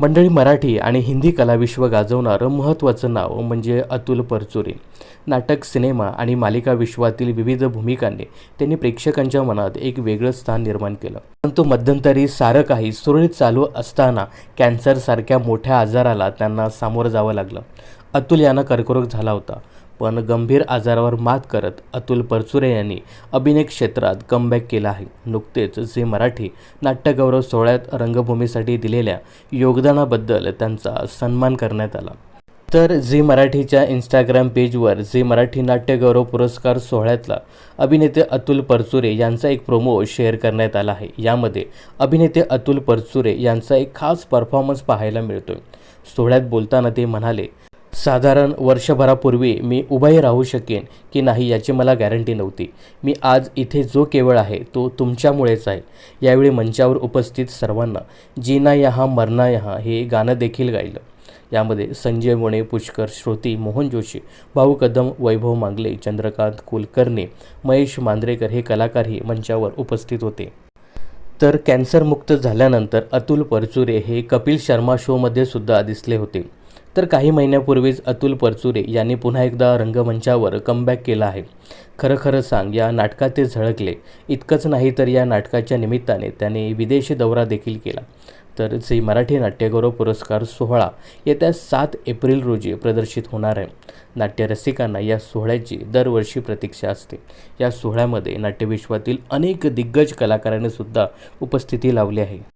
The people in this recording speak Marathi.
मंडळी मराठी आणि हिंदी कलाविश्व गाजवणारं महत्त्वाचं नाव म्हणजे अतुल परचुरे. नाटक सिनेमा आणि मालिका विश्वातील विविध भूमिकांनी त्यांनी प्रेक्षकांच्या मनात एक वेगळं स्थान निर्माण केलं. परंतु मध्यंतरी सारं काही सुरळीत चालू असताना कॅन्सरसारख्या मोठ्या आजाराला त्यांना सामोरं जावं लागलं. अतुल यांना कर्करोग झाला होता. पण गंभीर आजारावर मात करत अतुल परचुरे यांनी अभिनय क्षेत्रात कमबॅक केला आहे. नुकतेच झी मराठी नाट्यगौरव सोहळ्यात रंगभूमीसाठी दिलेल्या योगदानाबद्दल त्यांचा सन्मान करण्यात आला. तर झी मराठीच्या इंस्टाग्राम पेजवर झी मराठी नाट्यगौरव पुरस्कार सोहळ्यातला अभिनेते अतुल परचुरे यांचा एक प्रोमो शेअर करण्यात आला आहे. यामध्ये अभिनेते अतुल परचुरे यांचा एक खास परफॉर्मन्स पाहायला मिळतोय. सोहळ्यात बोलताना ते म्हणाले साधारण वर्षभरापूर्वी मी उभाही राहू शकेन की नाही याची मला गॅरंटी नव्हती. मी आज इथे जो केवळ आहे तो तुमच्यामुळेच आहे. यावेळी मंचावर उपस्थित सर्वांना जीना यहा मरना यहा हे गाणं देखील गायलं. यामध्ये संजय मोणे पुष्कर श्रुती मोहन जोशी भाऊ कदम वैभव मांगले चंद्रकांत कुलकर्णी महेश मांद्रेकर हे कलाकारही मंचावर उपस्थित होते. तर कॅन्सरमुक्त झाल्यानंतर अतुल परचुरे हे कपिल शर्मा शोमध्ये सुद्धा दिसले होते. तर काही महिन्यापूर्वीच अतुल परचुरे यांनी पुन्हा एकदा रंगमंचावर कमबॅक केला आहे. खरं खरं सांग या नाटकात ते झळकले. इतकंच नाही तर या नाटकाच्या निमित्ताने त्याने विदेशी दौरा देखील केला. तर झी मराठी नाट्यगौरव पुरस्कार सोहळा येत्या सात एप्रिल रोजी प्रदर्शित होणार आहे. नाट्यरसिकांना या सोहळ्याची दरवर्षी प्रतीक्षा असते. या सोहळ्यामध्ये नाट्यविश्वातील अनेक दिग्गज कलाकारांनी सुद्धा उपस्थिती लावली आहे.